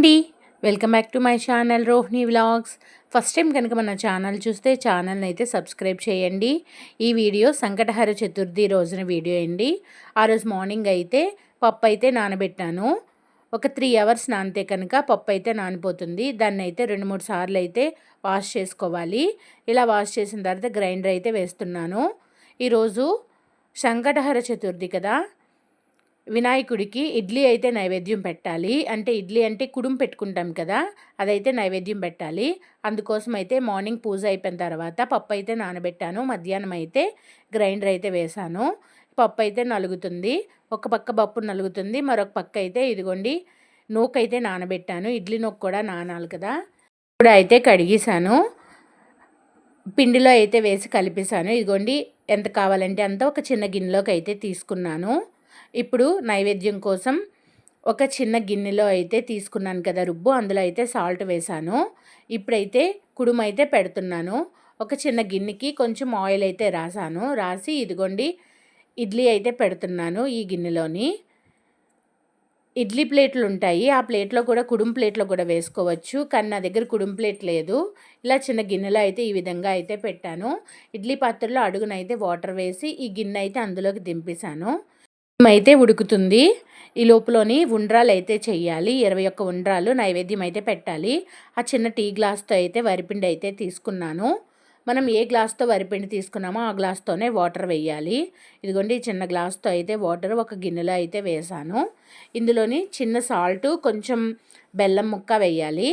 అండి. Welcome back to my channel Rohini vlogs first time కనుక మన ఛానల్ చూస్తే ఛానల్ని అయితే సబ్స్క్రైబ్ చేయండి. ఈ వీడియో సంకటహర చతుర్థి రోజున వీడియో అండి. ఆ రోజు మార్నింగ్ అయితే పప్పు అయితే నానబెట్టాను. ఒక త్రీ అవర్స్ నానితే కనుక పప్పు అయితే నానిపోతుంది. దాన్ని అయితే రెండు మూడు సార్లు అయితే వాష్ చేసుకోవాలి. ఇలా వాష్ చేసిన తర్వాత గ్రైండర్ అయితే వేస్తున్నాను. ఈరోజు సంకటహర చతుర్థి కదా. వినాయకుడికి ఇడ్లీ అయితే నైవేద్యం పెట్టాలి. అంటే ఇడ్లీ అంటే కుడుం పెట్టుకుంటాం కదా అదైతే నైవేద్యం పెట్టాలి. అందుకోసం అయితే మార్నింగ్ పూజ అయిపోయిన తర్వాత పప్పు అయితే నానబెట్టాను. మధ్యాహ్నం అయితే గ్రైండర్ అయితే వేశాను పప్పు అయితే నలుగుతుంది. ఒక పక్క పప్పు నలుగుతుంది. మరొక పక్క అయితే ఇదిగోండి నూక అయితే నానబెట్టాను. ఇడ్లీ నూక కూడా నానాలి కదా. ఇప్పుడు అయితే కడిగేశాను. పిండిలో అయితే వేసి కలిపేశాను. ఇదిగోండి ఎంత కావాలంటే అంత ఒక చిన్న గిన్నెలోకి అయితే తీసుకున్నాను. ఇప్పుడు నైవేద్యం కోసం ఒక చిన్న గిన్నెలో అయితే తీసుకున్నాను కదా రుబ్బు అందులో అయితే సాల్ట్ వేశాను ఇప్పుడైతే కుడుము అయితే పెడుతున్నాను. ఒక చిన్న గిన్నెకి కొంచెం ఆయిల్ అయితే రాసాను. రాసి ఇదిగోండి ఇడ్లీ అయితే పెడుతున్నాను ఈ గిన్నెలోని. ఇడ్లీ ప్లేట్లు ఉంటాయి ఆ ప్లేట్లో కూడా కుడుం ప్లేట్లో కూడా వేసుకోవచ్చు కానీ నా దగ్గర కుడుం ప్లేట్ లేదు. ఇలా చిన్న గిన్నెలో అయితే ఈ విధంగా అయితే పెట్టాను. ఇడ్లీ పాత్రలో అడుగునైతే వాటర్ వేసి ఈ గిన్నె అయితే అందులోకి దింపేశాను. అయితే ఉడుకుతుంది. ఈ లోపులోని ఉండ్రాలు అయితే చేయాలి ఇరవై ఒక్క ఉండ్రాలు నైవేద్యం అయితే పెట్టాలి. ఆ చిన్న టీ గ్లాస్తో అయితే వరిపిండి అయితే తీసుకున్నాను. మనం ఏ గ్లాస్తో వరిపిండి తీసుకున్నామో ఆ గ్లాస్తోనే వాటర్ వేయాలి. ఇదిగోండి చిన్న గ్లాస్తో అయితే వాటర్ ఒక గిన్నెలో అయితే వేసాను. ఇందులోని చిన్న సాల్ట్ కొంచెం బెల్లం ముక్క వేయాలి.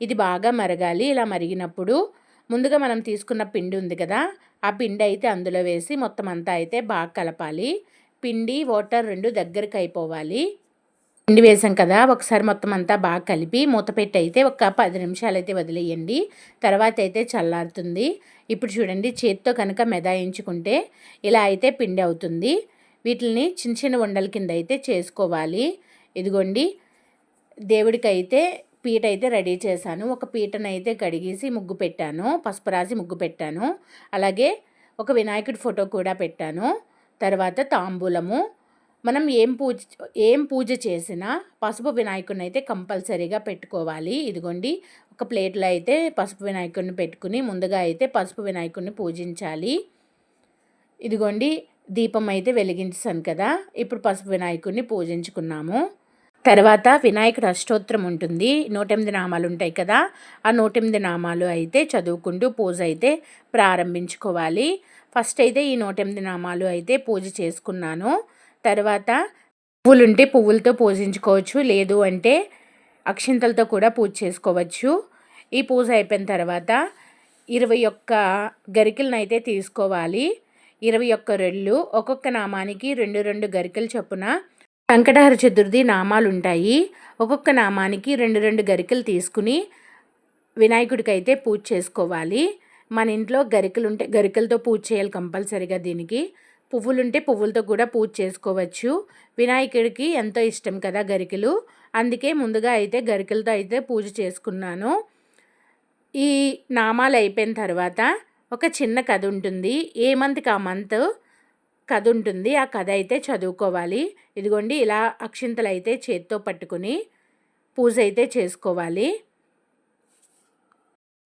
ఇది బాగా మరగాలి. ఇలా మరిగినప్పుడు ముందుగా మనం తీసుకున్న పిండి ఉంది కదా ఆ పిండి అయితే అందులో వేసి మొత్తం అంతా అయితే బాగా కలపాలి. పిండి వాటర్ రెండు దగ్గరికి అయిపోవాలి. పిండి వేసాం కదా ఒకసారి మొత్తం అంతా బాగా కలిపి మూత పెట్టి అయితే ఒక పది నిమిషాలు అయితే వదిలేయండి. తర్వాత అయితే చల్లారుతుంది. ఇప్పుడు చూడండి చేతితో కనుక మెదాయించుకుంటే ఇలా అయితే పిండి అవుతుంది. వీటిని చిన్న చిన్న ఉండల కింద అయితే చేసుకోవాలి. ఇదిగోండి దేవుడికైతే పీట అయితే రెడీ చేశాను. ఒక పీటను అయితే కడిగేసి ముగ్గు పెట్టాను. పసుపు రాసి ముగ్గు పెట్టాను. అలాగే ఒక వినాయకుడి ఫోటో కూడా పెట్టాను. తర్వాత తాంబూలము. మనం ఏం పూజ ఏం పూజ చేసినా పసుపు వినాయకుడిని అయితే కంపల్సరీగా పెట్టుకోవాలి. ఇదిగోండి ఒక ప్లేట్లో అయితే పసుపు వినాయకుడిని పెట్టుకుని ముందుగా అయితే పసుపు వినాయకుడిని పూజించాలి. ఇదిగోండి దీపం అయితే వెలిగించాను కదా ఇప్పుడు పసుపు వినాయకుడిని పూజించుకున్నాము. తర్వాత వినాయకుడు అష్టోత్తరం ఉంటుంది నూటెనిమిది నామాలు ఉంటాయి కదా ఆ నూటెనిమిది నామాలు అయితే చదువుకుంటూ పూజ అయితే ప్రారంభించుకోవాలి. ఫస్ట్ అయితే ఈ నూట ఎనిమిది నామాలు అయితే పూజ చేసుకున్నాను. తర్వాత పువ్వులు ఉంటే పువ్వులతో పూజించుకోవచ్చు లేదు అంటే అక్షింతలతో కూడా పూజ చేసుకోవచ్చు. ఈ పూజ అయిపోయిన తర్వాత ఇరవై ఒక్క గరికలను అయితే తీసుకోవాలి. ఇరవై ఒక్క రెళ్ళు ఒక్కొక్క నామానికి రెండు రెండు గరికలు చొప్పున వెంకటహర చతుర్థి నామాలు ఉంటాయి ఒక్కొక్క నామానికి రెండు రెండు గరికలు తీసుకుని వినాయకుడికి అయితే పూజ చేసుకోవాలి. మన ఇంట్లో గరికలు ఉంటే గరికలతో పూజ చేయాలి కంపల్సరీగా దీనికి. పువ్వులు ఉంటే పువ్వులతో కూడా పూజ చేసుకోవచ్చు. వినాయకుడికి ఎంతో ఇష్టం కదా గరికలు. అందుకే ముందుగా అయితే గరికలతో అయితే పూజ చేసుకున్నాను. ఈ నామాలు అయిపోయిన తర్వాత ఒక చిన్న కథ ఉంటుంది. ఏ మంత్కి ఆ మంత్ కథ ఉంటుంది. ఆ కథ అయితే చదువుకోవాలి. ఇదిగోండి ఇలా అక్షింతలు అయితే చేత్తో పట్టుకుని పూజ అయితే చేసుకోవాలి.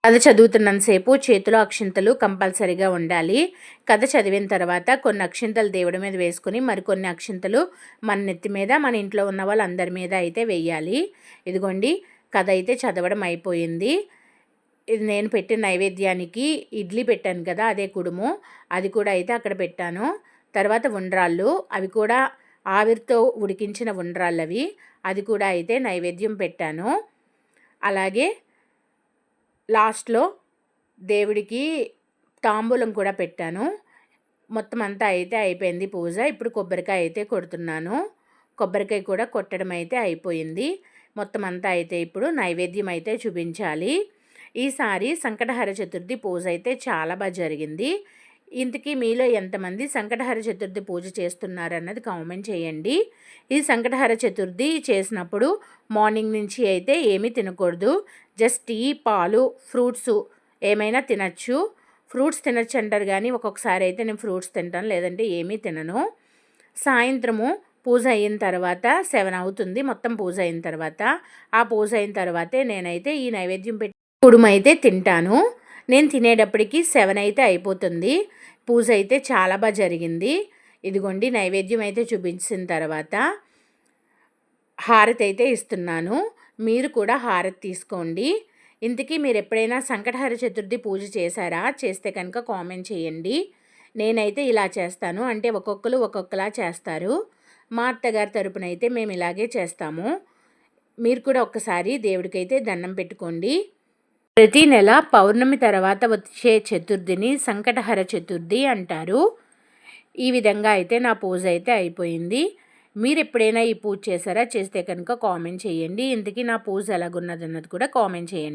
కథ చదువుతున్నంతసేపు చేతిలో అక్షింతలు కంపల్సరీగా ఉండాలి. కథ చదివిన తర్వాత కొన్ని అక్షింతలు దేవుడి మీద వేసుకుని మరికొన్ని అక్షింతలు మన నెత్తి మీద మన ఇంట్లో ఉన్న వాళ్ళందరి మీద అయితే వేయాలి. ఇదిగోండి కథ అయితే చదవడం అయిపోయింది. ఇది నేను పెట్టిన నైవేద్యానికి ఇడ్లీ పెట్టాను కదా అదే కుడుము. అది కూడా అయితే అక్కడ పెట్టాను. తర్వాత ఉండ్రాళ్ళు అవి కూడా ఆవిరితో ఉడికించిన ఉండ్రాళ్ళు అవి అది కూడా అయితే నైవేద్యం పెట్టాను. అలాగే లాస్ట్లో దేవుడికి తాంబూలం కూడా పెట్టాను. మొత్తం అంతా అయితే అయిపోయింది పూజ. ఇప్పుడు కొబ్బరికాయ అయితే కొడుతున్నాను. కొబ్బరికాయ కూడా కొట్టడం అయితే అయిపోయింది. మొత్తం అంతా అయితే ఇప్పుడు నైవేద్యం అయితే చూపించాలి. ఈసారి సంకటహర చతుర్థి పూజ అయితే చాలా బాగా జరిగింది. ఇంతకీ మీలో ఎంతమంది సంకటహర చతుర్థి పూజ చేస్తున్నారు అన్నది కామెంట్ చేయండి. ఈ సంకటహర చతుర్థి చేసినప్పుడు మార్నింగ్ నుంచి అయితే ఏమీ తినకూడదు. జస్ట్ టీ పాలు ఫ్రూట్స్ ఏమైనా తినచ్చు. ఫ్రూట్స్ తినచ్చు అంటారు కానీ ఒక్కొక్కసారి అయితే నేను ఫ్రూట్స్ తింటాను లేదంటే ఏమీ తినను. సాయంత్రము పూజ అయిన తర్వాత సెవెన్ అవుతుంది మొత్తం పూజ అయిన తర్వాత. ఆ పూజ అయిన తర్వాతే నేనైతే ఈ నైవేద్యం పెట్టి కుడుమైతే తింటాను. నేను తినేటప్పటికి సెవెన్ అయితే అయిపోతుంది. పూజ అయితే చాలా బాగా జరిగింది. ఇదిగోండి నైవేద్యం అయితే చూపించిన తర్వాత హారతి అయితే ఇస్తున్నాను. మీరు కూడా హారతి తీసుకోండి. ఇంతకీ మీరు ఎప్పుడైనా సంకటహర చతుర్థి పూజ చేశారా? చేస్తే కనుక కామెంట్ చేయండి. నేనైతే ఇలా చేస్తాను. అంటే ఒక్కొక్కరు ఒక్కొక్కలా చేస్తారు. మా అత్తగారి తరపున అయితే మేము ఇలాగే చేస్తాము. మీరు కూడా ఒక్కసారి దేవుడికైతే దండం పెట్టుకోండి. ప్రతి నెల పౌర్ణమి తర్వాత వచ్చే చతుర్థిని సంకటహర చతుర్థి అంటారు. ఈ విధంగా అయితే నా పూజ అయితే అయిపోయింది. మీరు ఎప్పుడైనా ఈ పూజ చేశారా? చేస్తే కనుక కామెంట్ చేయండి. ఇంతకీ నా పూజ ఎలాగున్నది అన్నది కూడా కామెంట్ చేయండి.